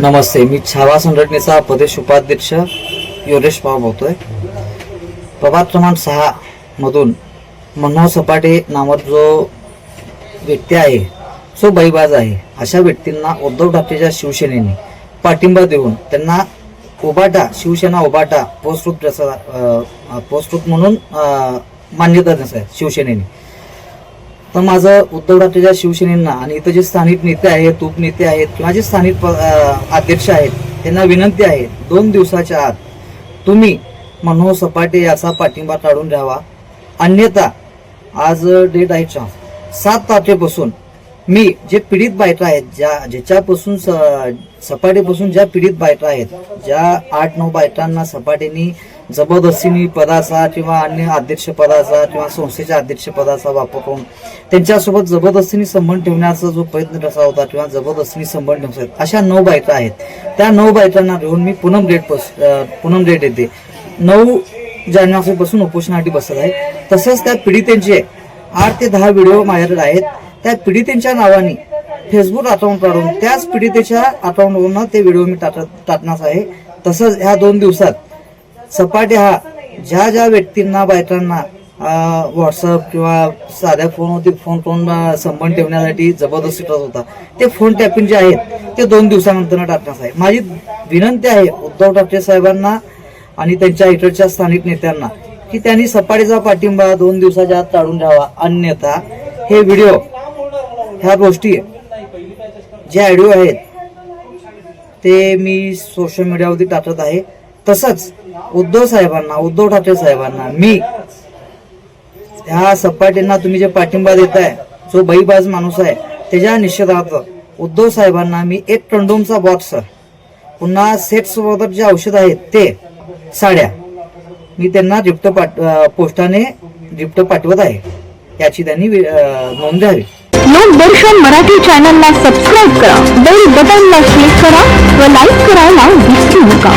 नमस्ते मी छावा संघटनेचा प्रदेश उपाध्यक्ष योगेश पवार बोलतोय. प्रभाग क्रमांक सहा मधून मनोहर सपाटे नावाचा जो व्यक्ती आहे जो बैबाज आहे अशा व्यक्तींना उद्धव ठाकरेच्या शिवसेनेने पाठिंबा देऊन त्यांना उबाटा शिवसेना उबाटा पोस्टृत प्रसा पोस्टृत म्हणून मान्यता देण्यात आहे शिवसेनेने. तर माझं उद्धव ठाकरेच्या शिवसेनेना आणि इथं जे स्थानिक नेते आहेत उपनेते आहेत किंवा जे स्थानिक अध्यक्ष आहेत त्यांना विनंती आहे दोन दिवसाच्या आत तुम्ही मनोहर सपाटे याचा पाठिंबा काढून घ्यावा. अन्यथा आज डेट आहे सात तारखेपासून मी जे पीडित बायका आहेत ज्या ज्याच्यापासून स- सपाटेपासून ज्या पीडित बायका आहेत ज्या आठ नऊ बायकांना सपाटेनी जबरदस्तीने पदाचा किंवा अन्य अध्यक्षपदाचा किंवा संस्थेच्या अध्यक्षपदाचा वापर करून त्यांच्यासोबत जबरदस्तीने संबंध ठेवण्याचा जो प्रयत्न कसा होता किंवा जबरदस्तीने संबंध ठेवतात अशा नऊ बायका आहेत. त्या नऊ बायकांना घेऊन मी पूनम डेट बस पुनम डेट येते. नऊ जानेवारीपासून उपोषणासाठी बसत आहे. तसंच त्या पीडितांचे आठ ते दहा व्हिडिओ माझ्याकडे आहेत. त्या पीडितेच्या नावाने फेसबुक अकाउंट काढून त्याच पीडितेच्या अकाउंटवरून ते व्हिडिओ मी टाकत टाकणार आहे. तसंच ह्या दोन दिवसात सपाटे हा ज्या ज्या व्यक्तींना बायकांना व्हॉट्सअप किंवा साध्या फोनवरती फोन करून संबंध ठेवण्यासाठी जबरदस्ती करत होता ते फोन टॅपिंग जे आहेत ते दोन दिवसानंतर टाकण्यात आहे माझी विनंती आहे उद्धव ठाकरे साहेबांना आणि त्यांच्या इकडच्या स्थानिक नेत्यांना की त्यांनी सपाटीचा पाठिंबा दोन दिवसाच्या आत काढून घ्यावा. अन्यथा हे व्हिडिओ ह्या गोष्टी जे ऑडिओ आहेत ते मी सोशल मीडियावरती टाकत आहे. तसंच उद्धव साहेबांना उद्धव ठाकरे साहेबांना मी ह्या सपाटींना तुम्ही जे पाठिंबा देताय जो बैबाज माणूस आहे त्याच्या निषेधार्थ उद्धव साहेबांना मी एक कंडोमचा बॉक्स पुन्हा सेट सोबत जे औषध आहेत ते साड्या. मी त्यांना गिफ्ट पाठ पोस्टाने गिफ्ट पाठवत आहे. याची त्यांनी नोंद घ्यावी. लोकदर्शन मराठी चॅनलला सबस्क्राईब करा. बेल बटनला क्लिक करा व लाईक करायला विसरू नका.